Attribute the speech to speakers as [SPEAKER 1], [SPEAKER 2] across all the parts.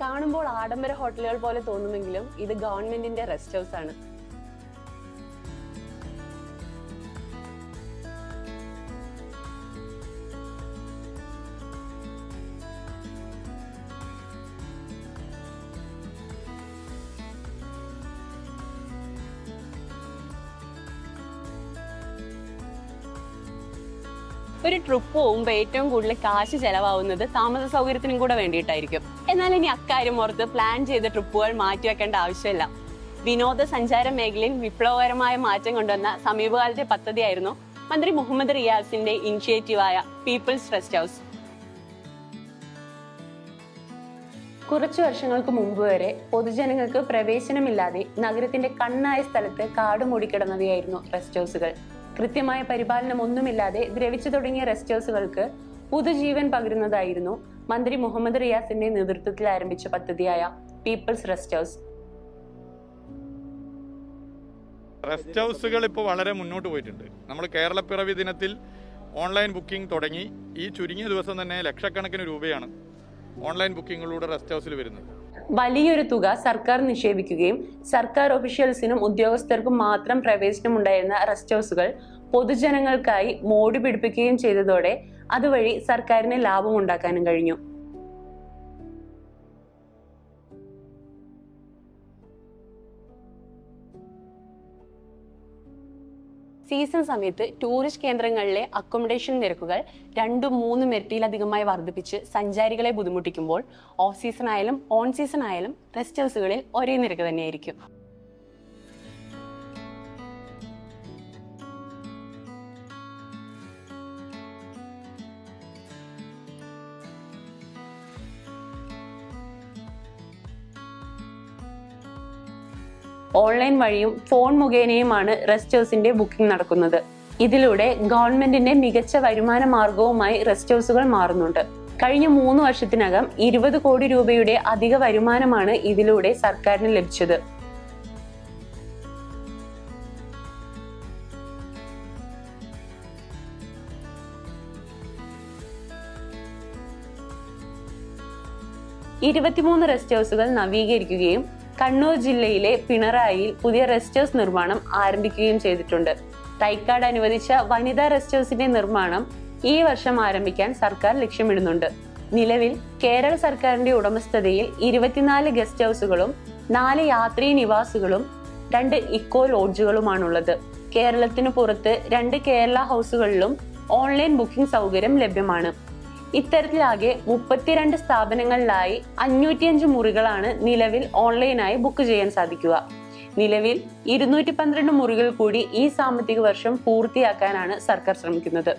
[SPEAKER 1] കാണുമ്പോൾ ആഡംബര ഹോട്ടലുകൾ പോലെ തോന്നുമെങ്കിലും ഇത് ഗവൺമെന്റിന്റെ റെസ്റ്റ് ഹൗസ് ആണ്. ഒരു ട്രിപ്പ് പോകുമ്പോൾ ഏറ്റവും കൂടുതൽ കാശ് ചെലവാകുന്നത് താമസ സൗകര്യത്തിനും കൂടെ വേണ്ടിയിട്ടായിരിക്കും. എന്നാൽ ഇനി അക്കാര്യം ഓർത്ത് പ്ലാൻ ചെയ്ത ട്രിപ്പുകൾ മാറ്റി വെക്കേണ്ട ആവശ്യമില്ല. വിനോദസഞ്ചാര മേഖലയിൽ വിപ്ലവകരമായ മാറ്റം കൊണ്ടുവന്ന സമീപകാലത്തെ പദ്ധതിയായിരുന്നു മന്ത്രി മുഹമ്മദ് റിയാസിന്റെ ഇനിഷ്യേറ്റീവായ പീപ്പിൾസ് റെസ്റ്റ് ഹൗസ് കുറച്ചു വർഷങ്ങൾക്ക് മുമ്പ് വരെ പൊതുജനങ്ങൾക്ക് പ്രവേശനമില്ലാതെ നഗരത്തിന്റെ കണ്ണായ സ്ഥലത്ത് കാട് മൂടിക്കിടന്നവയായിരുന്നു റെസ്റ്റ് ഹൗസുകൾ കൃത്യമായ പരിപാലനം ഒന്നുമില്ലാതെ ദ്രവിച്ചു തുടങ്ങിയ റെസ്റ്റ് ഹൗസുകൾക്ക് പുതുജീവൻ പകരുന്നതായിരുന്നു മന്ത്രി മുഹമ്മദ് റിയാസിന്റെ നേതൃത്വത്തിൽ ആരംഭിച്ച പദ്ധതിയായ പീപ്പിൾസ് റെസ്റ്റ് ഹൗസ്.
[SPEAKER 2] റെസ്റ്റ് ഹൗസുകൾ ഇപ്പോൾ വളരെ മുന്നോട്ട് പോയിട്ടുണ്ട്. നമ്മൾ കേരളപ്പിറവി ദിനത്തിൽ ഓൺലൈൻ ബുക്കിംഗ് തുടങ്ങി. ഈ ചുരുങ്ങിയ ദിവസം തന്നെ ലക്ഷക്കണക്കിന് രൂപയാണ് ഓൺലൈൻ ബുക്കിങ്ങിലൂടെ റെസ്റ്റ് ഹൗസിൽ വരുന്നത്.
[SPEAKER 1] വലിയൊരു തുക സർക്കാർ നിക്ഷേപിക്കുകയും സർക്കാർ ഒഫീഷ്യൽസിനും ഉദ്യോഗസ്ഥർക്കും മാത്രം പ്രവേശനം ഉണ്ടായിരുന്ന റെസ്റ്റ് ഹൗസുകൾ പൊതുജനങ്ങൾക്കായി മോടി പിടിപ്പിക്കുകയും ചെയ്തതോടെ അതുവഴി സർക്കാരിന് ലാഭം ഉണ്ടാക്കാനും കഴിഞ്ഞു. സീസൺ സമയത്ത് ടൂറിസ്റ്റ് കേന്ദ്രങ്ങളിലെ അക്കോമഡേഷൻ നിരക്കുകൾ രണ്ടും മൂന്നും ഇരട്ടിയിലധികമായി വർദ്ധിപ്പിച്ച് സഞ്ചാരികളെ ബുദ്ധിമുട്ടിക്കുമ്പോൾ ഓഫ് സീസൺ ആയാലും ഓൺ സീസൺ ആയാലും റെസ്റ്റ് ഹൗസുകളിൽ ഒരേ നിരക്ക് തന്നെയായിരിക്കും. ഓൺലൈൻ വഴിയും ഫോൺ മുഖേനയുമാണ് റെസ്റ്റേഴ്സിന്റെ ബുക്കിംഗ് നടക്കുന്നത്. ഇതിലൂടെ ഗവൺമെന്റിന്റെ മികച്ച വരുമാന മാർഗവുമായി റെസ്റ്റ് ഹൗസുകൾ മാറുന്നുണ്ട്. കഴിഞ്ഞ മൂന്ന് വർഷത്തിനകം ഇരുപത് കോടി രൂപയുടെ അധിക വരുമാനമാണ് ഇതിലൂടെ സർക്കാരിന് ലഭിച്ചത്. ഇരുപത്തിമൂന്ന് റെസ്റ്റ് ഹൗസുകൾ നവീകരിക്കുകയും കണ്ണൂർ ജില്ലയിലെ പിണറായിയിൽ പുതിയ റെസ്റ്റ് ഹൗസ് നിർമ്മാണം ആരംഭിക്കുകയും ചെയ്തിട്ടുണ്ട്. തൈക്കാട് അനുവദിച്ച വനിതാ റെസ്റ്റ് ഹൗസിന്റെ നിർമ്മാണം ഈ വർഷം ആരംഭിക്കാൻ സർക്കാർ ലക്ഷ്യമിടുന്നുണ്ട്. നിലവിൽ കേരള സർക്കാരിന്റെ ഉടമസ്ഥതയിൽ ഇരുപത്തിനാല് ഗസ്റ്റ് ഹൗസുകളും നാല് യാത്രീ നിവാസുകളും രണ്ട് ഇക്കോ ലോഡ്ജുകളുമാണുള്ളത്. കേരളത്തിന് പുറത്ത് രണ്ട് കേരള ഹൗസുകളിലും ഓൺലൈൻ ബുക്കിംഗ് സൗകര്യം ലഭ്യമാണ്. ഇത്തരത്തിലാകെ മുപ്പത്തിരണ്ട് സ്ഥാപനങ്ങളിലായി അഞ്ഞൂറ്റിയഞ്ച് മുറികളാണ് നിലവിൽ ഓൺലൈനായി ബുക്ക് ചെയ്യാൻ സാധിക്കുക. നിലവിൽ ഇരുന്നൂറ്റി പന്ത്രണ്ട് മുറികൾ കൂടി ഈ സാമ്പത്തിക വർഷം പൂർത്തിയാക്കാനാണ് സർക്കാർ ശ്രമിക്കുന്നത്.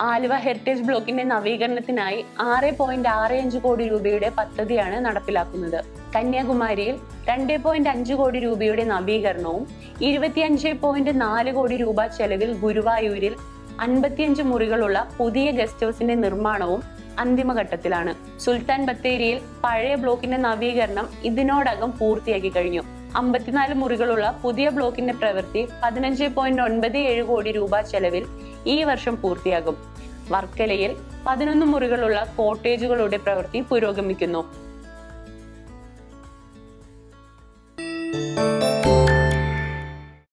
[SPEAKER 1] ആലുവ ഹെറിറ്റേജ് ബ്ലോക്കിന്റെ നവീകരണത്തിനായി ആറ് പോയിന്റ് ആറ് അഞ്ച് കോടി രൂപയുടെ പദ്ധതിയാണ് നടപ്പിലാക്കുന്നത്. കന്യാകുമാരിയിൽ രണ്ട് പോയിന്റ് അഞ്ച് കോടി രൂപയുടെ നവീകരണവും ഇരുപത്തിയഞ്ച് പോയിന്റ് നാല് കോടി രൂപ ചെലവിൽ ഗുരുവായൂരിൽ അൻപത്തിയഞ്ച് മുറികളുള്ള പുതിയ ഗസ്റ്റ് ഹൗസിന്റെ നിർമ്മാണവും അന്തിമഘട്ടത്തിലാണ്. സുൽത്താൻ ബത്തേരിയിൽ പഴയ ബ്ലോക്കിന്റെ നവീകരണം ഇതിനോടകം പൂർത്തിയാക്കി കഴിഞ്ഞു. അമ്പത്തിനാല് മുറികളുള്ള പുതിയ ബ്ലോക്കിന്റെ പ്രവൃത്തി പതിനഞ്ച് പോയിന്റ് ഒൻപത് ഏഴ് കോടി രൂപ ചെലവിൽ ഈ വർഷം പൂർത്തിയാകും. വർക്കലയിൽ പതിനൊന്ന് മുറികളുള്ള കോട്ടേജുകളുടെ പ്രവൃത്തി പുരോഗമിക്കുന്നു.